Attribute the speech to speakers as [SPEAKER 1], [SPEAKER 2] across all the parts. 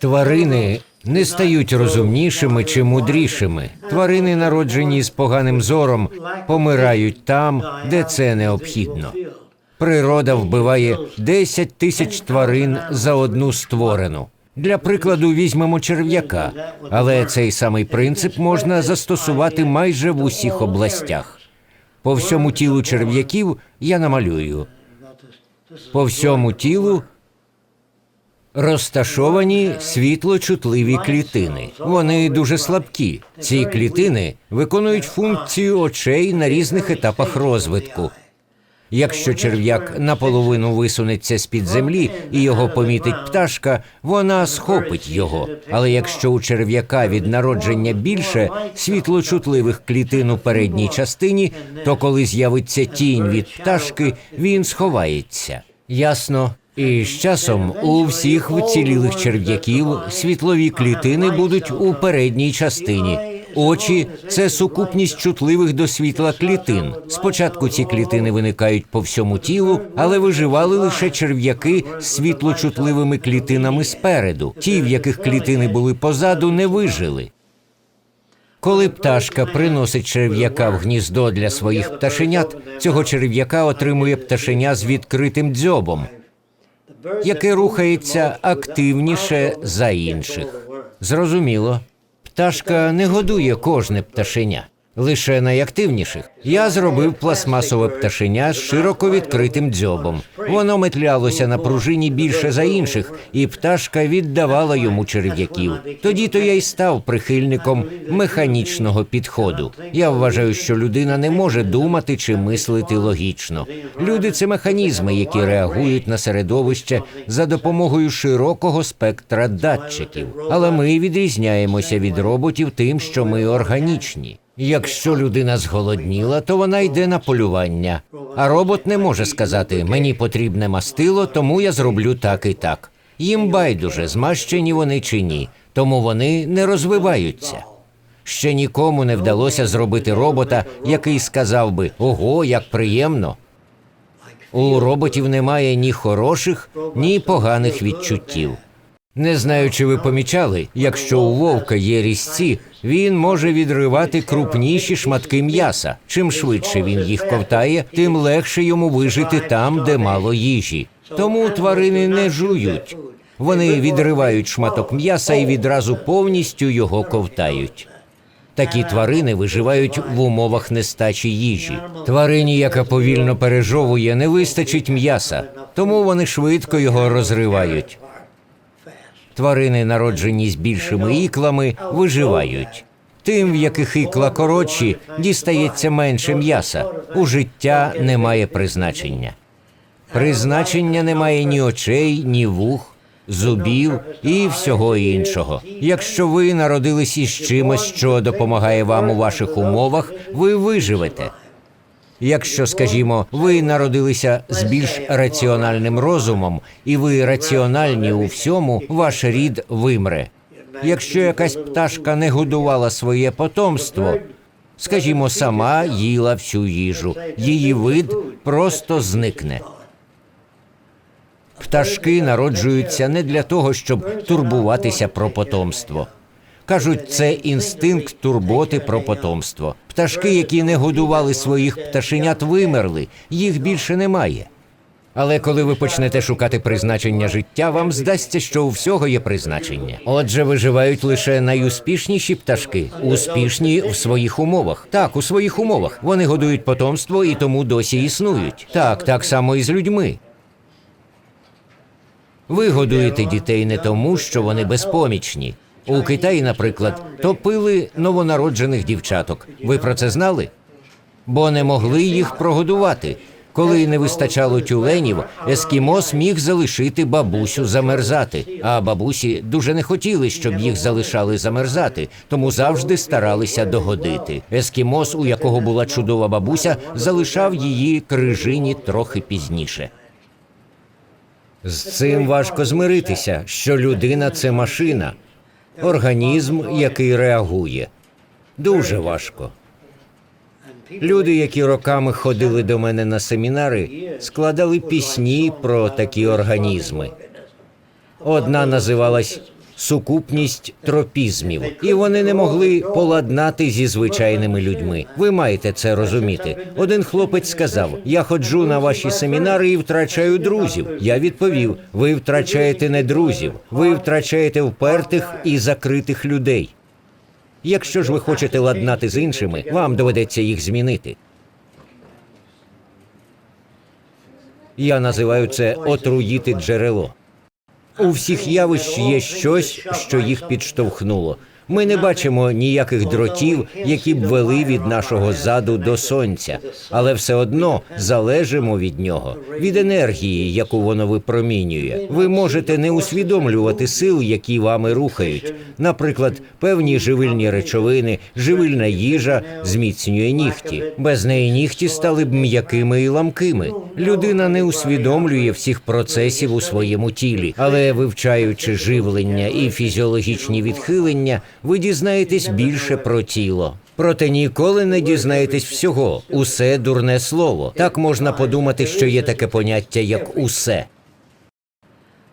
[SPEAKER 1] Тварини не стають розумнішими чи мудрішими. Тварини, народжені з поганим зором, помирають там, де це необхідно. Природа вбиває 10 тисяч тварин за одну створену. Для прикладу візьмемо черв'яка, але цей самий принцип можна застосувати майже в усіх областях. По всьому тілу черв'яків я намалюю. По всьому тілу розташовані світлочутливі клітини. Вони дуже слабкі. Ці клітини виконують функцію очей на різних етапах розвитку. Якщо черв'як наполовину висунеться з-під землі і його помітить пташка, вона схопить його. Але якщо у черв'яка від народження більше світлочутливих клітин у передній частині, то коли з'явиться тінь від пташки, він сховається. Ясно. І з часом у всіх вцілілих черв'яків світлові клітини будуть у передній частині. Очі це сукупність чутливих до світла клітин. Спочатку ці клітини виникають по всьому тілу, але виживали лише черв'яки з світлочутливими клітинами спереду. Ті, в яких клітини були позаду, не вижили. Коли пташка приносить черв'яка в гніздо для своїх пташенят, цього черв'яка отримує пташеня з відкритим дзьобом, яке рухається активніше за інших. Зрозуміло, пташка не годує кожне пташеня, лише найактивніших. Я зробив пластмасове пташеня з широко відкритим дзьобом. Воно метлялося на пружині більше за інших, і пташка віддавала йому черв'яків. Тоді то я й став прихильником механічного підходу. Я вважаю, що людина не може думати чи мислити логічно. Люди це механізми, які реагують на середовище за допомогою широкого спектра датчиків. Але ми відрізняємося від роботів тим, що ми органічні. Якщо людина зголодніла, то вона йде на полювання. А робот не може сказати: мені потрібне мастило, тому я зроблю так і так. Їм байдуже, змащені вони чи ні, тому вони не розвиваються. Ще нікому не вдалося зробити робота, який сказав би: ого, як приємно. У роботів немає ні хороших, ні поганих відчуттів. Не знаю, чи ви помічали, якщо у вовка є різці, він може відривати крупніші шматки м'яса. Чим швидше він їх ковтає, тим легше йому вижити там, де мало їжі. Тому тварини не жують. Вони відривають шматок м'яса і відразу повністю його ковтають. Такі тварини виживають в умовах нестачі їжі. Тварині, яка повільно пережовує, не вистачить м'яса, тому вони швидко його розривають. Тварини, народжені з більшими іклами, виживають. Тим, в яких ікла коротші, дістається менше м'яса. У життя немає призначення. Призначення немає ні очей, ні вух, зубів і всього іншого. Якщо ви народились із чимось, що допомагає вам у ваших умовах, ви виживете. Якщо, скажімо, ви народилися з більш раціональним розумом, і ви раціональні у всьому, ваш рід вимре. Якщо якась пташка не годувала своє потомство, скажімо, сама їла всю їжу, її вид просто зникне. Пташки народжуються не для того, щоб турбуватися про потомство. Кажуть, це інстинкт турботи про потомство. Пташки, які не годували своїх пташенят, вимерли, їх більше немає. Але коли ви почнете шукати призначення життя, вам здасться, що у всього є призначення. Отже, виживають лише найуспішніші пташки, успішні в своїх умовах. Так, у своїх умовах вони годують потомство і тому досі існують. Так, так само і з людьми. Ви годуєте дітей не тому, що вони безпомічні. У Китаї, наприклад, топили новонароджених дівчаток. Ви про це знали? Бо не могли їх прогодувати. Коли не вистачало тюленів, ескімос міг залишити бабусю замерзати. А бабусі дуже не хотіли, щоб їх залишали замерзати, тому завжди старалися догодити. Ескімос, у якого була чудова бабуся, залишав її крижині трохи пізніше. З цим важко змиритися, що людина це машина, організм, який реагує. Дуже важко. Люди, які роками ходили до мене на семінари, складали пісні про такі організми. Одна називалась сукупність тропізмів, і вони не могли поладнати зі звичайними людьми. Ви маєте це розуміти. Один хлопець сказав: Я ходжу на ваші семінари і втрачаю друзів. Я відповів: ви втрачаєте не друзів, ви втрачаєте впертих і закритих людей. Якщо ж ви хочете ладнати з іншими, вам доведеться їх змінити. Я називаю це отруїти джерело. У всіх явищ є щось, що їх підштовхнуло. Ми не бачимо ніяких дротів, які б вели від нашого заду до сонця, але все одно залежимо від нього, від енергії, яку воно випромінює. Ви можете не усвідомлювати сил, які вами рухають. Наприклад, певні живильні речовини, живильна їжа зміцнює нігті. Без неї нігті стали б м'якими і ламкими. Людина не усвідомлює всіх процесів у своєму тілі, але вивчаючи живлення і фізіологічні відхилення, ви дізнаєтесь більше про тіло. Проте ніколи не дізнаєтесь всього. Усе дурне слово. Так можна подумати, що є таке поняття, як усе.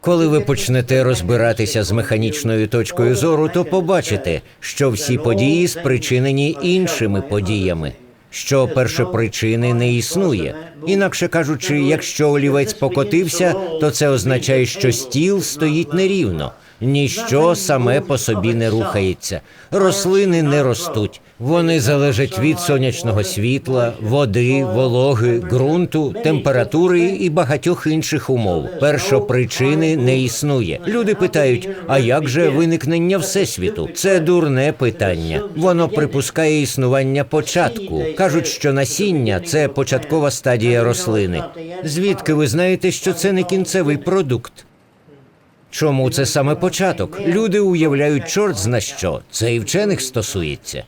[SPEAKER 1] Коли ви почнете розбиратися з механічною точкою зору, то побачите, що всі події спричинені іншими подіями, що першопричини не існує. Інакше кажучи, якщо олівець покотився, то це означає, що стіл стоїть нерівно. Ніщо саме по собі не рухається. Рослини не ростуть. Вони залежать від сонячного світла, води, вологи, ґрунту, температури і багатьох інших умов. Першопричини не існує. Люди питають: а як же виникнення всесвіту? Це дурне питання. Воно припускає існування початку. кажуть, що насіння це початкова стадія рослини. Звідки ви знаєте, що це не кінцевий продукт? Чому це саме початок? Люди уявляють чорт зна що. Це і вчених стосується.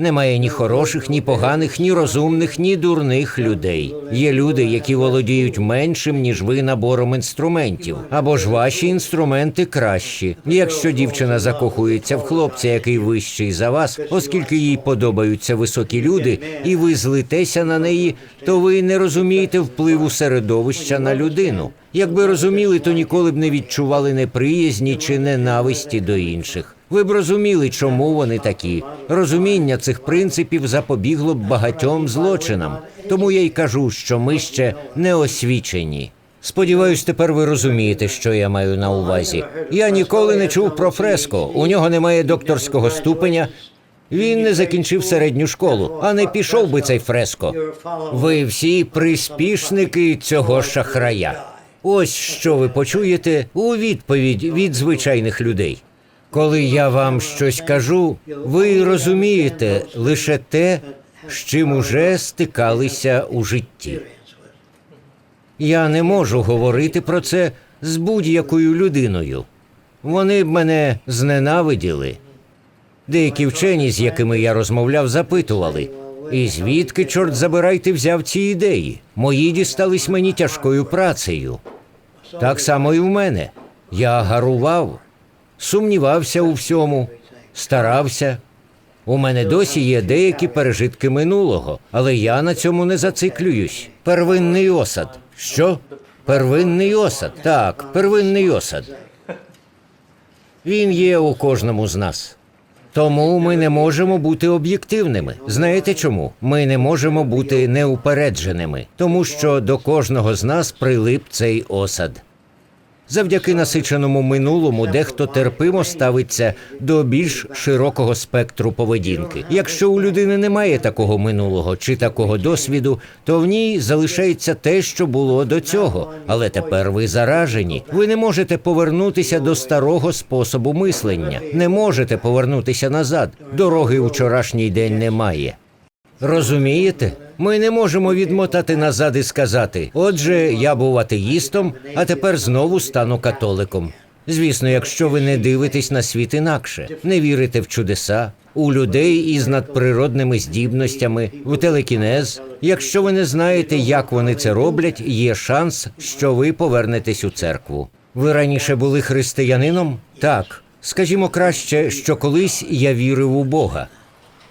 [SPEAKER 1] Немає ні хороших, ні поганих, ні розумних, ні дурних людей. Є люди, які володіють меншим, ніж ви набором інструментів, або ж ваші інструменти кращі. Якщо дівчина закохується в хлопця, який вищий за вас, оскільки їй подобаються високі люди, і ви злитеся на неї, то ви не розумієте впливу середовища на людину. Якби розуміли, то ніколи б не відчували неприязні чи ненависті до інших. Ви б розуміли, чому вони такі. Розуміння цих принципів запобігло б багатьом злочинам. Тому я й кажу, що ми ще не освічені. Сподіваюсь, тепер ви розумієте, що я маю на увазі. Я ніколи не чув про фреско. У нього немає докторського ступеня. Він не закінчив середню школу, а не пішов би цей фреско. Ви всі приспішники цього шахрая. Ось що ви почуєте у відповідь від звичайних людей. Коли я вам щось кажу, ви розумієте лише те, з чим уже стикалися у житті. Я не можу говорити про це з будь-якою людиною. Вони б мене зненавиділи. Деякі вчені, з якими я розмовляв, запитували, і звідки, чорт забирайте, взяв ці ідеї? Мої дістались мені тяжкою працею. Так само і в мене. Я гарував, сумнівався у всьому, старався. У мене досі є деякі пережитки минулого, але я на цьому не зациклююсь. Первинний осад. Що? Первинний осад. Так, первинний осад. Він є у кожному з нас. Тому ми не можемо бути об'єктивними. Знаєте чому? Ми не можемо бути неупередженими, тому що до кожного з нас прилип цей осад. Завдяки насиченому минулому дехто терпимо ставиться до більш широкого спектру поведінки. Якщо у людини немає такого минулого чи такого досвіду, то в ній залишається те, що було до цього. Але тепер ви заражені. Ви не можете повернутися до старого способу мислення, не можете повернутися назад. Дороги у вчорашній день немає. Розумієте? Ми не можемо відмотати назад і сказати: отже, я був атеїстом, а тепер знову стану католиком. Звісно, якщо ви не дивитесь на світ інакше, не вірите в чудеса, у людей із надприродними здібностями, в телекінез. Якщо ви не знаєте, як вони це роблять, є шанс, що ви повернетесь у церкву. Ви раніше були християнином? Так. Скажімо краще, що колись я вірив у Бога.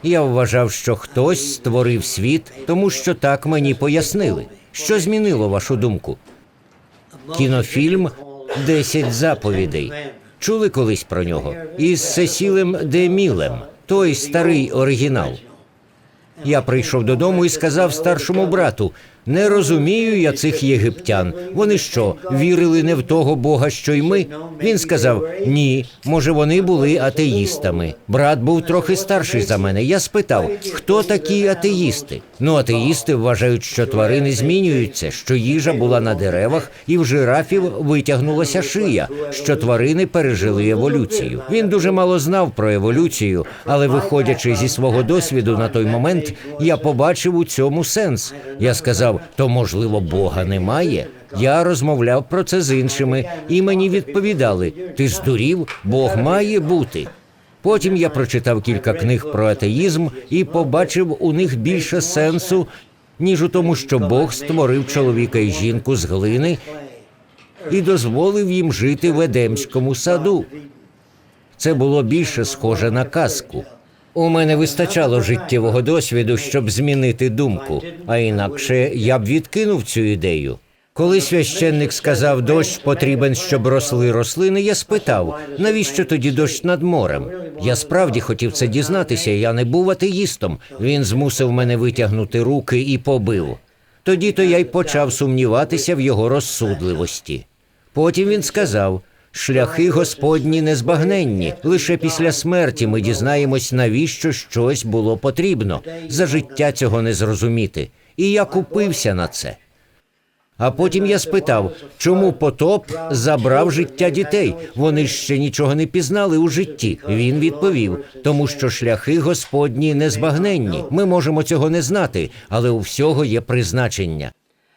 [SPEAKER 1] Я вважав, що хтось створив світ, тому що так мені пояснили. Що змінило вашу думку? Кінофільм «Десять заповідей. Чули колись про нього? Із Сесілем Демілем, той старий оригінал. Я прийшов додому і сказав старшому брату: не розумію я цих єгиптян. Вони що, вірили не в того Бога, що й ми? Він сказав: ні, може, вони були атеїстами. Брат був трохи старший за мене. Я спитав, хто такі атеїсти? Ну, атеїсти вважають, що тварини змінюються, що їжа була на деревах, і в жирафів витягнулася шия, що тварини пережили еволюцію. Він дуже мало знав про еволюцію, але виходячи зі свого досвіду на той момент, я побачив у цьому сенс. Я сказав, то можливо Бога немає. Я розмовляв про це з іншими, і мені відповідали: ти здурів, Бог має бути. Потім я прочитав кілька книг про атеїзм і побачив у них більше сенсу, ніж у тому, що Бог створив чоловіка і жінку з глини і дозволив їм жити в Едемському саду. Це було більше схоже на казку. У мене вистачало життєвого досвіду, щоб змінити думку, а інакше я б відкинув цю ідею. Коли священник сказав, дощ потрібен, щоб росли рослини, я спитав, навіщо тоді дощ над морем? Я справді хотів це дізнатися. Я не був атеїстом. Він змусив мене витягнути руки і побив. Тоді то я й почав сумніватися в його розсудливості. Потім він сказав: шляхи Господні незбагненні. Лише після смерті ми дізнаємось, навіщо щось було потрібно. За життя цього не зрозуміти. І я купився на це. А потім я спитав, чому потоп забрав життя дітей? Вони ще нічого не пізнали у житті. Він відповів, тому що шляхи Господні незбагненні. Ми можемо цього не знати, але у всього є призначення.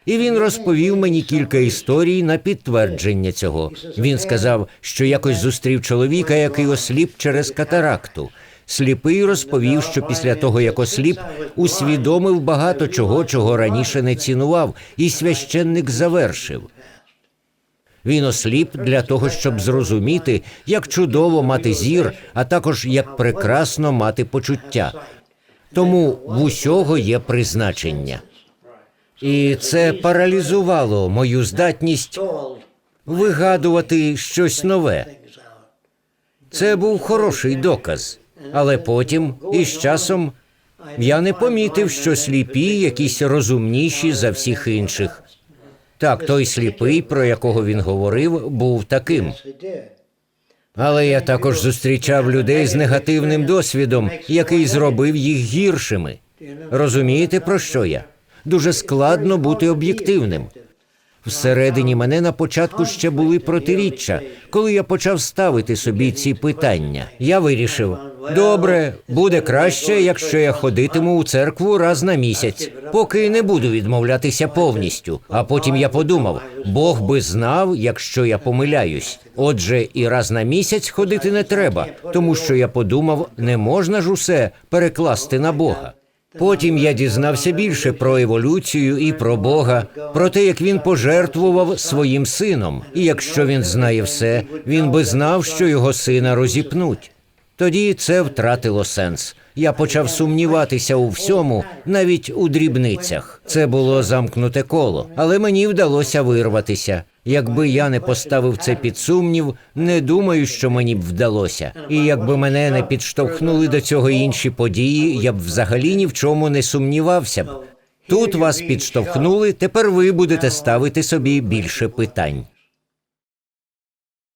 [SPEAKER 1] І він розповів мені кілька історій на підтвердження цього. Він сказав, що якось зустрів чоловіка, який осліп через катаракту. Сліпий розповів, що після того, як осліп, усвідомив багато чого, чого раніше не цінував, і священник завершив. Він осліп для того, щоб зрозуміти, як чудово мати зір, а також як прекрасно мати почуття. Тому в усього є призначення. І це паралізувало мою здатність вигадувати щось нове. Це був хороший доказ, але потім, із часом, я не помітив, що сліпі якісь розумніші за всіх інших. Так, той сліпий, про якого він говорив, був таким. Але я також зустрічав людей з негативним досвідом, який зробив їх гіршими. Розумієте, про що я? Дуже складно бути об'єктивним. Всередині мене на початку ще були протиріччя, коли я почав ставити собі ці питання. Я вирішив: добре, буде краще, якщо я ходитиму у церкву раз на місяць, поки не буду відмовлятися повністю. А потім я подумав: Бог би знав, якщо я помиляюсь. Отже, і раз на місяць ходити не треба, тому що я подумав, не можна ж усе перекласти на Бога. Потім я дізнався більше про еволюцію і про Бога, про те, як він пожертвував своїм сином. І якщо він знає все, він би знав, що його сина розіпнуть. Тоді це втратило сенс. Я почав сумніватися у всьому, навіть у дрібницях. Це було замкнуте коло, але мені вдалося вирватися. Якби я не поставив це під сумнів, не думаю, що мені б вдалося. І якби мене не підштовхнули до цього інші події, я б взагалі ні в чому не сумнівався б. Тут вас підштовхнули, тепер ви будете ставити собі більше питань.